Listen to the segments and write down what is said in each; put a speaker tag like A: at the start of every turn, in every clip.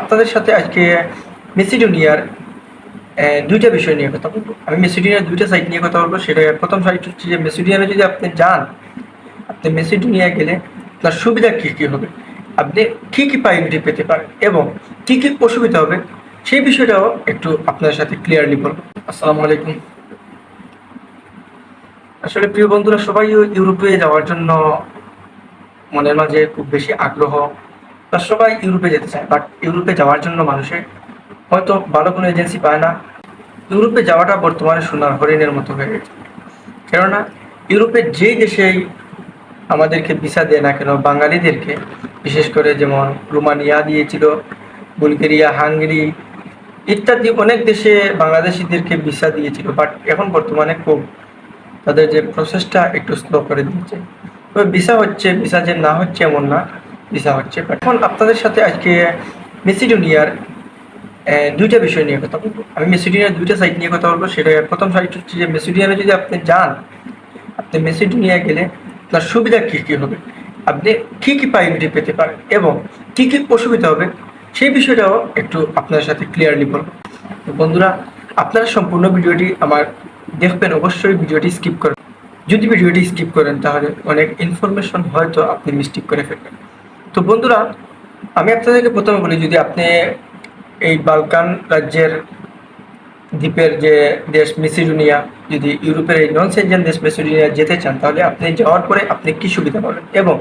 A: আপনাদের সাথে আজকে মেসিডোনিয়ার দুইটা বিষয় নিয়ে কথা বলব। আমি মেসিডোনিয়ার দুইটা সাইট নিয়ে কথা বলব। সেটা প্রথম সাইট হচ্ছে যে মেসিডোনিয়ারে যদি আপনি যান, আপনি মেসিডোনিয়া গেলে তার সুবিধা কী কী হবে? আপনি কী কী প্রায়োরিটি পেতে পারেন এবং কী কী অসুবিধা হবে? সেই বিষয়টাও একটু আপনার সাথে ক্লিয়ারলি বলব। আসসালামু আলাইকুম। আসলে প্রিয় বন্ধুরা, সবাই ইউরোপে যাওয়ার জন্য মনের মাঝে খুব বেশি আগ্রহ বা সবাই ইউরোপে যেতে চায় বাট ইউরোপে যাওয়ার জন্য মানুষের হয়তো ভালো কোনো এজেন্সি পায় না। ইউরোপে যাওয়াটা বর্তমানে সোনার হরিণের মতো হয়ে গেছে। কেননা ইউরোপের যেই দেশেই আমাদেরকে ভিসা দেয় না কেন, বাঙালিদেরকে, বিশেষ করে যেমন রোমানিয়া দিয়েছিল, বুলগেরিয়া, হাঙ্গেরি ইত্যাদি অনেক দেশে বাংলাদেশিদেরকে ভিসা দিয়েছিল বাট এখন বর্তমানে খুব তাদের যে প্রসেসটা একটু স্লো করে দিয়েছে। তবে ভিসা হচ্ছে ভিসা যে না হচ্ছে এমন না। ভিসা হচ্ছে, But এখন আপনাদের সাথে আজকে মেসিডোনিয়ার দুইটা বিষয় নিয়ে কথা বলব। আমি মেসিডোনিয়ার দুইটা সাইট নিয়ে কথা বলব, সেটা প্রথম সাইট হচ্ছে যে মেসিডোনিয়ারে যদি আপনি যান, আপনি মেসিডোনিয়া গেলে তার সুবিধা কী কী হবে? আপনি কী কী প্রায়োরিটি পেতে পারেন এবং কী কী অসুবিধা হবে? সেই বিষয়টাও একটু আপনার সাথে ক্লিয়ারলি বলব। বন্ধুরা, আপনারা সম্পূর্ণ ভিডিওটি আমার দেখবেন, অবশ্যই ভিডিওটি স্কিপ করবেন যদি ভিডিওটি স্কিপ করেন, তাহলে অনেক ইনফরমেশন হয়তো আপনি মিস্টেক করে ফেলবেন। তো বন্ধুরা, আমি আপনাদেরকে প্রথমে বলি, যদি আপনি এই বালকান রাজ্যের দ্বীপের যে দেশ মেসিডোনিয়া, যদি ইউরোপের এই নন সেনজেন দেশ মেসিডোনিয়া যেতে চান, তাহলে আপনি যাওয়ার পরে আপনি কি সুবিধা পাবেন এবং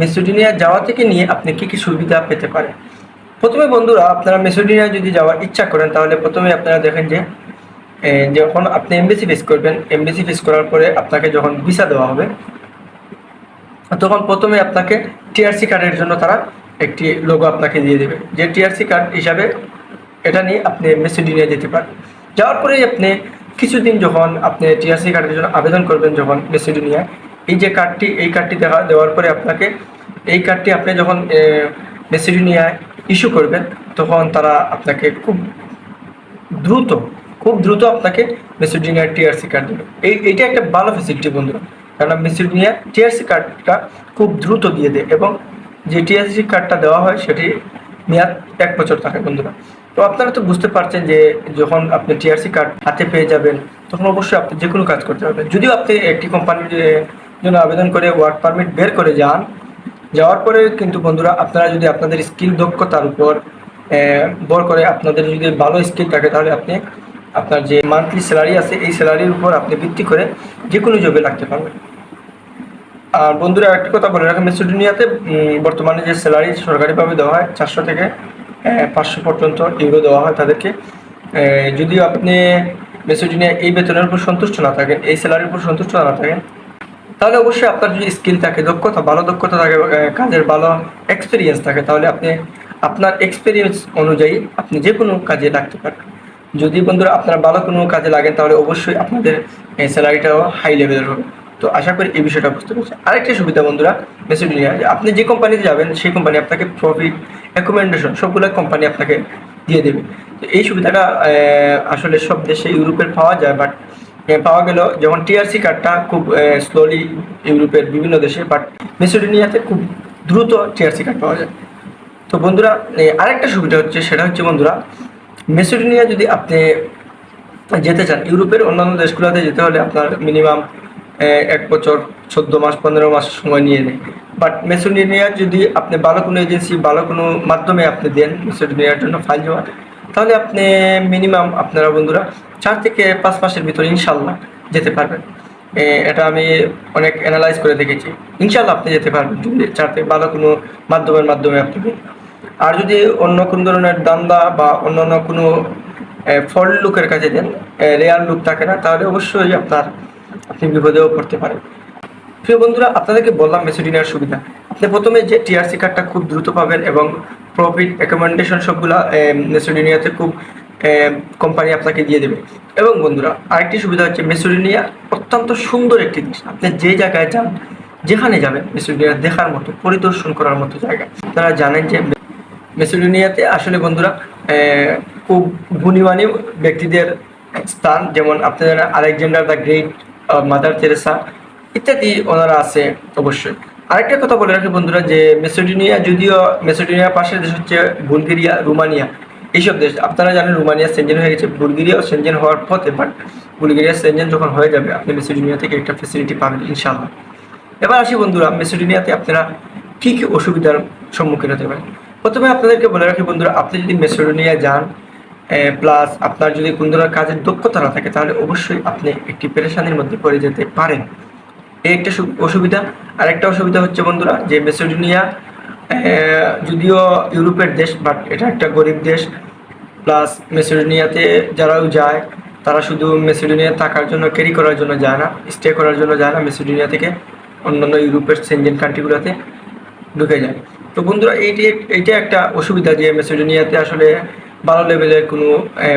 A: মেসিডোনিয়া যাওয়া থেকে নিয়ে আপনি কি কি সুবিধা পেতে পারেন? প্রথমে বন্ধুরা, আপনারা মেসিডোনিয়া যদি যাওয়ার ইচ্ছা করেন, তাহলে প্রথমে আপনারা দেখেন যে যখন আপনি এমবিসি ফেস করবেন এমবিসি ফেস করার পরে আপনাকে যখন ভিসা দেওয়া হবে তখন প্রথমে আপনাকে টিআরসি কার্ডের জন্য তারা একটি লোগো আপনাকে দিয়ে দেবে। যে টিআরসি কার্ড হিসাবে এটা নিয়ে আপনি মেসিডোনিয়া যেতে পারেন। যাওয়ার পরেই আপনি কিছুদিন যখন আপনি টিআরসি কার্ডের জন্য আবেদন করবেন যখন মেসিডোনিয়া এই যে কার্ডটি এই কার্ডটি দেখা, দেওয়ার পরে আপনাকে এই কার্ডটি আপনি যখন মেসিডোনিয়া ইস্যু করবেন, তখন তারা আপনাকে খুব দ্রুত খুব দ্রুত আপনাকে মেসিডোনিয়ার টিআরসি কার্ড দেবে। এই, এইটা একটা ভালো ফেসিলিটি বন্ধুরা। কারণ মেসিডোনিয়া টিআরসি কার্ডটা খুব দ্রুত দিয়ে দেয় এবং যে টিআরসি কার্ডটা দেওয়া হয় সেটি মেয়াদ এক বছর থাকে বন্ধুরা। তো আপনারা তো বুঝতে পারছেন যে যখন আপনি টিআরসি কার্ড হাতে পেয়ে যাবেন, তখন অবশ্যই আপনি যে কোনো কাজ করতে পারবেন। যদিও আপনি একটি কোম্পানির জন্য আবেদন করে ওয়ার্ক পারমিট বের করে যান, যাওয়ার পরে কিন্তু বন্ধুরা আপনারা যদি আপনাদের স্কিল দক্ষতার উপর বর করে আপনাদের যদি ভালো স্কিল থাকে, তাহলে আপনি আপনার যে মান্থলি স্যালারি আছে, এই স্যালারির উপর আপনি ভিত্তি করে যে কোনো জবে লাগতে পারবেন। আর বন্ধুরা একটা কথা বলে রাখেন মেসিডোনিয়াতে বর্তমানে যে স্যালারি সরকারিভাবে দেওয়া হয় চারশো থেকে পাঁচশো পর্যন্ত ইউরো দেওয়া হয় তাদেরকে। যদিও আপনি মেসিডোনিয়া এই বেতনের উপর সন্তুষ্ট না থাকেন, এই স্যালারির উপর সন্তুষ্ট না থাকেন, তাহলে অবশ্যই আপনার যদি স্কিল থাকে, দক্ষতা, ভালো দক্ষতা থাকে কাজের ভালো এক্সপিরিয়েন্স থাকে, তাহলে আপনি আপনার এক্সপিরিয়েন্স অনুযায়ী আপনি যে কোনো কাজে লাগতে পারেন। যদি বন্ধুরা আপনার ভালো কোনো কাজে লাগেন তাহলে অবশ্যই আপনাদের স্যালারিটাও হাই লেভেলের হবে। তো আশা করি এই বিষয়টা বুঝতে পেরেছি আরেকটা সুবিধা বন্ধুরা মেসিডোনিয়া আপনি যে কোম্পানিতে যাবেন, সেই কোম্পানি আপনাকে প্রফিট অ্যাকোমেন্ডেশন সবগুলো কোম্পানি আপনাকে দিয়ে দেবে। তো এই সুবিধাটা আসলে সব দেশে ইউরোপের পাওয়া যায় বাট পাওয়া গেল যেমন টিআরসি কার্ডটা খুব স্লোলি ইউরোপের বিভিন্ন দেশে বাট মেসিডোনিয়াতে খুব দ্রুত টিআরসি কার্ড পাওয়া যায়। তো বন্ধুরা আরেকটা সুবিধা হচ্ছে, সেটা হচ্ছে বন্ধুরা মেসিডোনিয়া যদি আপনি যেতে চান, ইউরোপের অন্যান্য দেশগুলোতে যেতে হলে আপনার মিনিমাম এক বছর, চোদ্দ মাস, পনেরো মাস সময় নিয়ে নেয়। বাট মেসিডোনিয়ার যদি আপনি ভালো কোনো এজেন্সি, ভালো কোনো মাধ্যমে আপনি দেন মেসিডোনিয়ার জন্য ফাইল জমা তাহলে আপনি মিনিমাম আপনারা বন্ধুরা চার থেকে পাঁচ মাসের ভিতরে ইনশাল্লাহ যেতে পারবেন। এটা আমি অনেক অ্যানালাইজ করে দেখেছি। ইনশাল্লাহ আপনি যেতে পারবেন যদি চার থেকে ভালো কোনো মাধ্যমের মাধ্যমে আপনি। আর যদি অন্য কোনো ধরনের দান্দা বা অন্যান্য কোনো ফল লুকের কাছে দেন রেয়ার লুক থাকে না, তাহলে অবশ্যই আপনার আপনি বিপদেও পড়তে পারেন। প্রিয় বন্ধুরা, আপনাদেরকে বললাম মেসিডিনার সুবিধা। আপনি প্রথমে যে টিআরসি কার্ডটা খুব দ্রুত পাবেন এবং প্রফিট রেকমেন্ডেশন সবগুলা মেসিডিনিয়াতে খুব কোম্পানি আপনাকে দিয়ে দেবে। এবং বন্ধুরা, আরেকটি সুবিধা হচ্ছে মেসিডিনিয়া অত্যন্ত সুন্দর একটি দেশ। আপনি যে জায়গায় যান, যেখানে যাবেন মেসিডিনিয়া দেখার মতো, পরিদর্শন করার মতো জায়গা। তারা জানেন যে মেসিডোনিয়াতে আসলে বন্ধুরা খুব গুণীমানী ব্যক্তিদের স্থান। যেমন আপনারা Alexander the great mother Teresa ইত্যাদি ওনারা আছে অবশ্যই। আরেকটা কথা বলে রাখি বন্ধুরা যে মেসোডিনিয়া, যদিও মেসোডিনিয়ার পাশের দেশ হচ্ছে বুলগেরিয়া, রুমানিয়া, এইসব দেশ। আপনারা জানেন রুমানিয়া সেনজেন হয়ে গেছে। বুলগেরিয়াও সেনজেন হওয়ার পথে বাট বুলগেরিয়া সেনজেন যখন হয়ে যাবে, আপনি মেসোডিনিয়া থেকে একটা ফেসিলিটি পাবেন ইনশাল্লাহ এবার আসি বন্ধুরা, মেসোডিনিয়াতে আপনারা কী কী অসুবিধার সম্মুখীন হতে পারেন? প্রথমে আপনাদেরকে বলে রাখি বন্ধুরা, আপনি যদি মেসোডোনিয়া যান প্লাস আপনার যদি কোন ধরনের কাজের দক্ষতা না থাকে, তাহলে অবশ্যই আপনি একটি পেরেশানির মধ্যে পড়ে যেতে পারেন। এই একটা অসুবিধা। আর একটা অসুবিধা হচ্ছে বন্ধুরা, যে মেসোডোনিয়া যদিও ইউরোপের দেশ বাট এটা একটা গরিব দেশ প্লাস মেসিডোনিয়াতে যারাও যায়, তারা শুধু মেসিডোনিয়া থাকার জন্য ক্যারি করার জন্য যায় না স্টে করার জন্য যায় না, মেসিডোনিয়া থেকে অন্যান্য ইউরোপের সেনজেন কান্ট্রিগুলোতে ঢুকে যায়। তো বন্ধুরা, এইটি এইটা একটা অসুবিধা যে মেসিডোনিয়াতে আসলে ভালো লেভেলের কোনো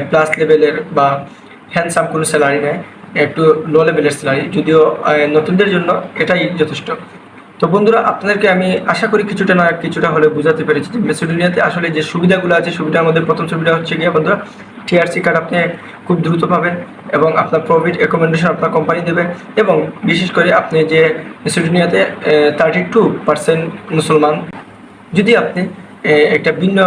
A: প্লাস লেভেলের বা হ্যান্ডসাম কোনো স্যালারি নেয়, একটু লো লেভেলের স্যালারি যদিও নতুনদের জন্য এটাই যথেষ্ট। তো বন্ধুরা, আপনাদেরকে আমি আশা করি কিছুটা না কিছুটা হলে বোঝাতে পেরেছি যে মেসিডোনিয়াতে আসলে যে সুবিধাগুলো আছে, সুবিধার মধ্যে প্রথম সুবিধা হচ্ছে গিয়ে বন্ধুরা টিআরসি কার্ড আপনি খুব দ্রুত পাবেন এবং আপনার প্রফিট রেকমেন্ডেশন আপনার কোম্পানি দেবে এবং বিশেষ করে আপনি যে মেসিডোনিয়াতে থার্টি টু পার্সেন্ট মুসলমান, যদি আপনি একটা ভিন্ন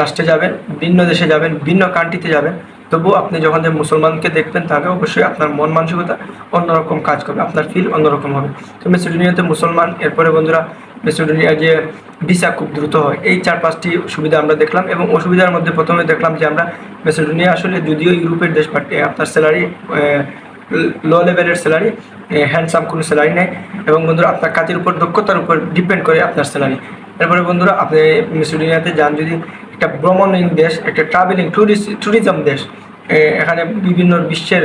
A: রাষ্ট্রে যাবেন, ভিন্ন দেশে যাবেন, ভিন্ন কান্ট্রিতে যাবেন। তবুও আপনি যখন যে মুসলমানকে দেখবেন তাহলে অবশ্যই আপনার মন মানসিকতা অন্যরকম কাজ করবে, আপনার ফিল অন্যরকম হবে। তো মেসিডোনিয়াতে মুসলমান, এরপরে বন্ধুরা মেসিডোনিয়ার যে ভিসা খুব দ্রুত হয়, এই চার পাঁচটি সুবিধা আমরা দেখলাম এবং অসুবিধার মধ্যে প্রথমে দেখলাম যে আমরা মেসিডোনিয়া আসলে যদিও ইউরোপের দেশ বাট আপনার স্যালারি লো লেভেলের স্যালারি হ্যান্ডসাম কোনো স্যালারি নেই। এবং বন্ধুরা, আপনার কাজের উপর, দক্ষতার উপর ডিপেন্ড করে আপনার স্যালারি এরপরে বন্ধুরা, আপনি মেসিডোনিয়াতে যান, যদি একটা ভ্রমণীন দেশ, একটা ট্রাভেলিং ট্যুরিস্ট ট্যুরিজম দেশ এখানে বিভিন্ন বিশ্বের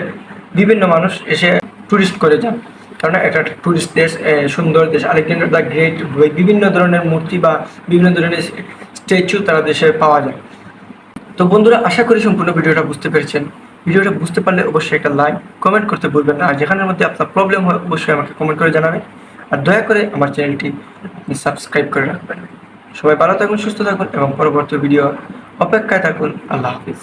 A: বিভিন্ন মানুষ এসে ট্যুরিস্ট করে যান। কারণ এটা একটা ট্যুরিস্ট দেশ সুন্দর দেশ। আলেকজান্ডার দ্য গ্রেট বিভিন্ন ধরনের মূর্তি বা বিভিন্ন ধরনের স্ট্যাচু তারা দেশে পাওয়া যায়। তো বন্ধুরা, আশা করি সম্পূর্ণ ভিডিওটা বুঝতে পেরেছেন। ভিডিওটা বুঝতে পারলে অবশ্যই একটা লাইক কমেন্ট করতে ভুলবেন না। আর যেখানের মধ্যে আপনার প্রবলেম হয়, অবশ্যই আমাকে কমেন্ট করে জানাবেন। আর দয়া করে আমার চ্যানেলটি সাবস্ক্রাইব করে রাখবেন। সবাই ভালো থাকুন, সুস্থ থাকুন এবং পরবর্তী ভিডিও অপেক্ষায় থাকুন। আল্লাহ হাফিজ।